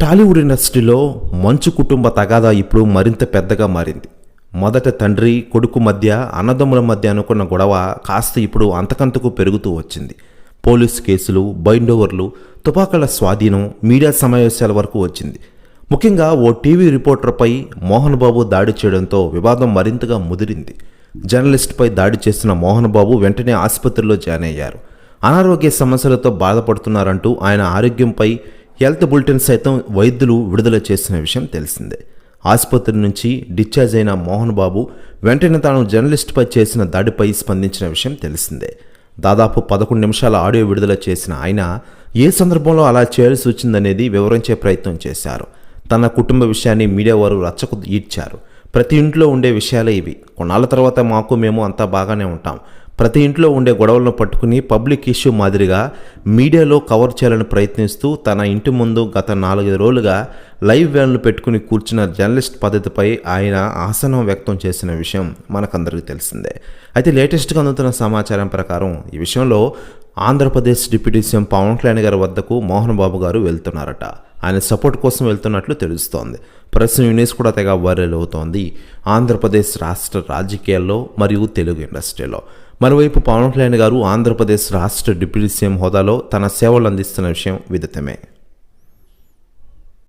టాలీవుడ్ ఇండస్ట్రీలో మంచు కుటుంబ తగాదా ఇప్పుడు మరింత పెద్దగా మారింది. మొదట తండ్రి కొడుకు మధ్య అన్నదమ్ముల మధ్య అనుకున్న గొడవ కాస్త ఇప్పుడు అంతకంతకు పెరుగుతూ వచ్చింది. పోలీస్ కేసులు బైండోవర్లు తుపాకుల స్వాధీనం మీడియా సమావేశాల వరకు వచ్చింది. ముఖ్యంగా ఓ టీవీ రిపోర్టర్పై మోహన్ బాబు దాడి చేయడంతో వివాదం మరింతగా ముదిరింది. జర్నలిస్ట్పై దాడి చేసిన మోహన్ బాబు వెంటనే ఆసుపత్రిలో జాయిన్ అయ్యారు. అనారోగ్య సమస్యలతో బాధపడుతున్నారంటూ ఆయన ఆరోగ్యంపై హెల్త్ బులెటిన్ సైతం వైద్యులు విడుదల చేసిన విషయం తెలిసిందే. ఆసుపత్రి నుంచి డిశ్చార్జ్ అయిన మోహన్ బాబు వెంటనే తాను జర్నలిస్ట్పై చేసిన దాడిపై స్పందించిన విషయం తెలిసిందే. దాదాపు పదకొండు నిమిషాల ఆడియో విడుదల చేసిన ఆయన ఏ సందర్భంలో అలా చేయాల్సి వచ్చిందనేది వివరించే ప్రయత్నం చేశారు. తన కుటుంబ విషయాన్ని మీడియా వారు రచ్చకు ఈడ్చారు. ప్రతి ఇంట్లో ఉండే విషయాలే ఇవి. కొన్నాళ్ళ తర్వాత మాకు మేము అంతా బాగానే ఉంటాం. ప్రతి ఇంట్లో ఉండే గొడవలను పట్టుకుని పబ్లిక్ ఇష్యూ మాదిరిగా మీడియాలో కవర్ చేయాలని ప్రయత్నిస్తూ తన ఇంటి ముందు గత నాలుగైదు రోజులుగా లైవ్ వ్యాన్లు పెట్టుకుని కూర్చున్న జర్నలిస్ట్ పద్ధతిపై ఆయన ఆసనం వ్యక్తం చేసిన విషయం మనకందరికీ తెలిసిందే. అయితే లేటెస్ట్గా అందుతున్న సమాచారం ప్రకారం ఈ విషయంలో ఆంధ్రప్రదేశ్ డిప్యూటీ సీఎం పవన్ కళ్యాణ్ గారి వద్దకు మోహన్ బాబు గారు వెళ్తున్నారట. ఆయన సపోర్ట్ కోసం వెళ్తున్నట్లు తెలుస్తోంది. ప్రస్తుతం యునేస్ కూడా తెగ వైరల్ అవుతోంది. ఆంధ్రప్రదేశ్ రాష్ట్ర రాజకీయాల్లో మరియు తెలుగు ఇండస్ట్రీలో. మరోవైపు పవన్ కళ్యాణ్ గారు ఆంధ్రప్రదేశ్ రాష్ట్ర డిప్యూటీ సీఎం హోదాలో తన సేవలు అందిస్తున్న విషయం విదితమే.